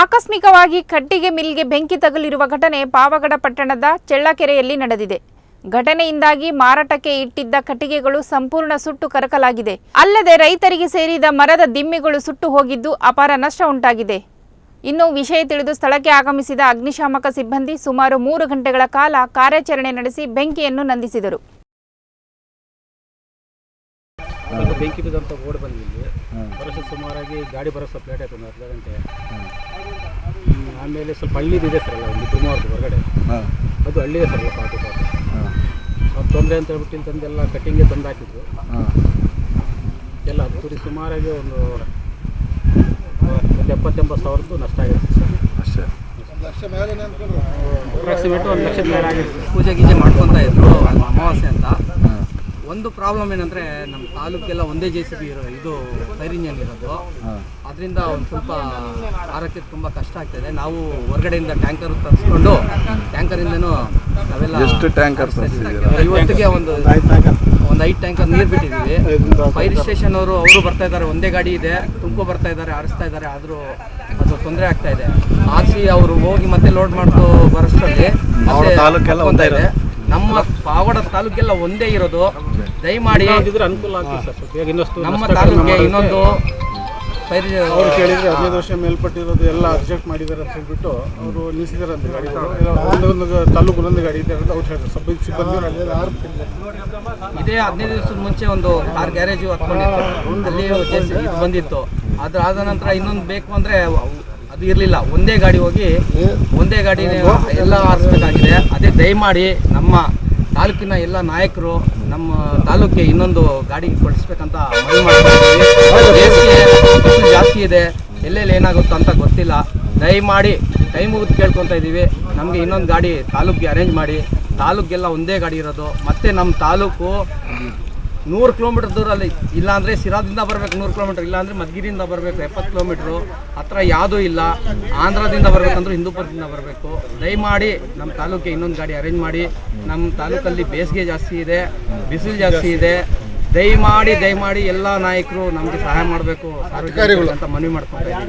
ಆಕಸ್ಮಿಕವಾಗಿ ಕಟ್ಟಿಗೆ ಮಿಲ್ಗೆ ಬೆಂಕಿ ತಗುಲಿರುವ ಘಟನೆ ಪಾವಗಡ ಪಟ್ಟಣದ ಚಳ್ಳಕೆರೆಯಲ್ಲಿ ನಡೆದಿದೆ. ಘಟನೆಯಿಂದಾಗಿ ಮಾರಾಟಕ್ಕೆ ಇಟ್ಟಿದ್ದ ಕಟ್ಟಿಗೆಗಳು ಸಂಪೂರ್ಣ ಸುಟ್ಟು ಕರಕಲಾಗಿದೆ. ಅಲ್ಲದೆ ರೈತರಿಗೆ ಸೇರಿದ ಮರದ ದಿಮ್ಮಿಗಳು ಸುಟ್ಟು ಹೋಗಿದ್ದು ಅಪಾರ ನಷ್ಟ ಉಂಟಾಗಿದೆ. ಇನ್ನು ವಿಷಯ ತಿಳಿದು ಸ್ಥಳಕ್ಕೆ ಆಗಮಿಸಿದ ಅಗ್ನಿಶಾಮಕ ಸಿಬ್ಬಂದಿ ಸುಮಾರು ಮೂರು ಗಂಟೆಗಳ ಕಾಲ ಕಾರ್ಯಾಚರಣೆ ನಡೆಸಿ ಬೆಂಕಿಯನ್ನು ನಂದಿಸಿದರು. ಸ್ವಲ್ಪ ಬೆಂಕಿ ಬೋರ್ಡ್ ಓಡಿ ಬಂದಿದ್ವಿ ಬರೋಷ್ಟು ಸುಮಾರಾಗಿ ಗಾಡಿ ಬರೋ ಸ್ವಲ್ಪ ಲೇಟ್ ಆಯ್ತು ಒಂದು ಅರ್ಧ ಗಂಟೆ. ಆಮೇಲೆ ಸ್ವಲ್ಪ ಹಳ್ಳಿದಿದೆ ಸರ್ ಅಲ್ಲ ಒಂದು ದುರ್ಮಾರ್ದು ಹೊರಗಡೆ. ಅದು ಹಳ್ಳಿದೆ ಸರ್ ಅಲ್ಲ ಪಾಟು ಪಾಟು ಅದು ತೊಂದರೆ ಅಂತ ಹೇಳ್ಬಿಟ್ಟು ಇಲ್ಲಿ ತಂದೆಲ್ಲ ಕಟ್ಟಿಂಗ್ಗೆ ತಂದು ಹಾಕಿದ್ರು. ಎಲ್ಲ ಹತ್ತೂರಿ ಸುಮಾರಾಗಿ ಒಂದು ಒಂದು ಎಪ್ಪತ್ತೆಂಬತ್ತು ಸಾವಿರದ್ದು ನಷ್ಟ ಆಗಿದೆ ಸರ್. ಅಪ್ರಾಕ್ಸಿಮೇಟ್ ಒಂದು ಲಕ್ಷದ ಮೇಲೆ ಆಗಿದೆ. ಪೂಜೆ ಗೀಜೆ ಮಾಡ್ಕೊತಾ ಇದ್ರು ಅಮಾವಾಸ್ಯೆ ಅಂತ. ಒಂದು ಪ್ರಾಬ್ಲಮ್ ಏನಂದ್ರೆ ನಮ್ಮ ತಾಲೂಕೆಲ್ಲ ಒಂದೇ ಜೆ ಸಿ ಬಿ ಇರೋ ಇದು ಫೈರ್ ಇಂಜನ್ ಇರೋದು. ಅದರಿಂದ ಒಂದು ಸ್ವಲ್ಪ ಆರೋಗ್ಯಕ್ಕೆ ತುಂಬ ಕಷ್ಟ ಆಗ್ತದೆ. ನಾವು ಹೊರಗಡೆಯಿಂದ ಟ್ಯಾಂಕರ್ ತರಿಸ್ಕೊಂಡು ಟ್ಯಾಂಕರಿಂದನೂ ನಾವೆಲ್ಲ ಎಷ್ಟು ಟ್ಯಾಂಕರ್ ಇವತ್ತಿಗೆ ಒಂದು ಒಂದು ಐದು ಟ್ಯಾಂಕರ್ ನೀರು ಬಿಟ್ಟಿದ್ದೀವಿ. ಫೈರ್ ಸ್ಟೇಷನ್ ಅವರು ಅವರು ಬರ್ತಾ ಇದ್ದಾರೆ. ಒಂದೇ ಗಾಡಿ ಇದೆ. ತುಂಬು ಬರ್ತಾ ಇದ್ದಾರೆ ಆರಿಸ್ತಾ ಇದ್ದಾರೆ. ಆದರೂ ಅದು ತೊಂದರೆ ಆಗ್ತಾ ಇದೆ. ಆರಿಸಿ ಅವರು ಹೋಗಿ ಮತ್ತೆ ಲೋಡ್ ಮಾಡ್ಕೊ ಬರೋಷ್ಟರಲ್ಲಿ ತಾಲೂಕೆಲ್ಲ ಒಂದೇ ಇದೆ. ನಮ್ಮ ಪಾವಡ ತಾಲೂಕೆಲ್ಲ ಒಂದೇ ಇರೋದು. ದಯಮಾಡಿ ಅನುಕೂಲ ನಮ್ಮ ತಾಲೂಕಿಗೆ ಇನ್ನೊಂದು ಅವ್ರು ಕೇಳಿದ್ರೆ ಹದಿನೈದು ವರ್ಷ ಮೇಲ್ಪಟ್ಟಿರೋದು ಎಲ್ಲ ಅಬ್ಜೆಕ್ಟ್ ಮಾಡಿದ್ದಾರೆ ಅಂತ ಹೇಳ್ಬಿಟ್ಟು ಅವರು ನಿಲ್ಲಿಸಿದಾರಂತೆ ಅಂತ ಗಾಡಿ. ಒಂದೊಂದು ತಾಲೂಕು ಒಂದೊಂದು ಗಾಡಿ ಇದೆ ಅಂತ ಅವ್ರು ಹೇಳಿದ್ರು ಸಬ್ ಸಿಬ್ಬಂದಿ ಇದೇ ಹದಿನೈದು ದಿವಸದ ಮುಂಚೆ ಒಂದು ಕಾರ್ ಗ್ಯಾರೇಜು ಹತ್ಕೊಂಡಿತ್ತು ಅಲ್ಲಿ ಜೆಸ್- ಬಂದಿತ್ತು. ಅದ್ರ ಆದ ನಂತರ ಇನ್ನೊಂದು ಬೇಕು ಅಂದ್ರೆ ಅವ್- ಅದು ಇರಲಿಲ್ಲ. ಒಂದೇ ಗಾಡಿ ಹೋಗಿ ಒಂದೇ ಗಾಡಿ ಎಲ್ಲ ಆರಿಸ್ಬೇಕಾಗಿದೆ. ಅದೇ ದಯಮಾಡಿ ನಮ್ಮ ತಾಲೂಕಿನ ಎಲ್ಲ ನಾಯಕರು ನಮ್ಮ ತಾಲೂಕಿಗೆ ಇನ್ನೊಂದು ಗಾಡಿ ಕೊಡಿಸ್ಬೇಕಂತ ಮನವಿ ಮಾಡ್ತೀವಿ ಜಾಸ್ತಿ ಇದೆ. ಎಲ್ಲೆಲ್ಲಿ ಏನಾಗುತ್ತೋ ಅಂತ ಗೊತ್ತಿಲ್ಲ. ದಯಮಾಡಿ ಕೈ ಮುಗಿದು ಕೇಳ್ಕೊತಾ ಇದ್ದೀವಿ. ನಮಗೆ ಇನ್ನೊಂದು ಗಾಡಿ ತಾಲೂಕಿಗೆ ಅರೇಂಜ್ ಮಾಡಿ. ತಾಲೂಕಿಗೆಲ್ಲ ಒಂದೇ ಗಾಡಿ ಇರೋದು. ಮತ್ತೆ ನಮ್ಮ ತಾಲೂಕು ನೂರು ಕಿಲೋಮೀಟರ್ ದೂರಲ್ಲಿ ಇಲ್ಲಾಂದರೆ ಸಿರಾದಿಂದ ಬರಬೇಕು, ನೂರು ಕಿಲೋಮೀಟ್ರ್. ಇಲ್ಲಾಂದರೆ ಮದ್ಗಿರಿಯಿಂದ ಬರಬೇಕು, ಎಪ್ಪತ್ತು ಕಿಲೋಮೀಟ್ರು. ಹತ್ರ ಯಾವುದೂ ಇಲ್ಲ. ಆಂಧ್ರದಿಂದ ಬರಬೇಕಂದ್ರೂ ಹಿಂದೂಪುರದಿಂದ ಬರಬೇಕು. ದಯಮಾಡಿ ನಮ್ಮ ತಾಲೂಕಿಗೆ ಇನ್ನೊಂದು ಗಾಡಿ ಅರೇಂಜ್ ಮಾಡಿ. ನಮ್ಮ ತಾಲೂಕಲ್ಲಿ ಬೇಸಿಗೆ ಜಾಸ್ತಿ ಇದೆ, ಬಿಸಿಲು ಜಾಸ್ತಿ ಇದೆ. ದಯಮಾಡಿ ದಯಮಾಡಿ ಎಲ್ಲ ನಾಯಕರು ನಮಗೆ ಸಹಾಯ ಮಾಡಬೇಕು. ಸಾರ್ವಜನಿಕರು ಅಂತ ಮನವಿ ಮಾಡ್ಕೊತಾ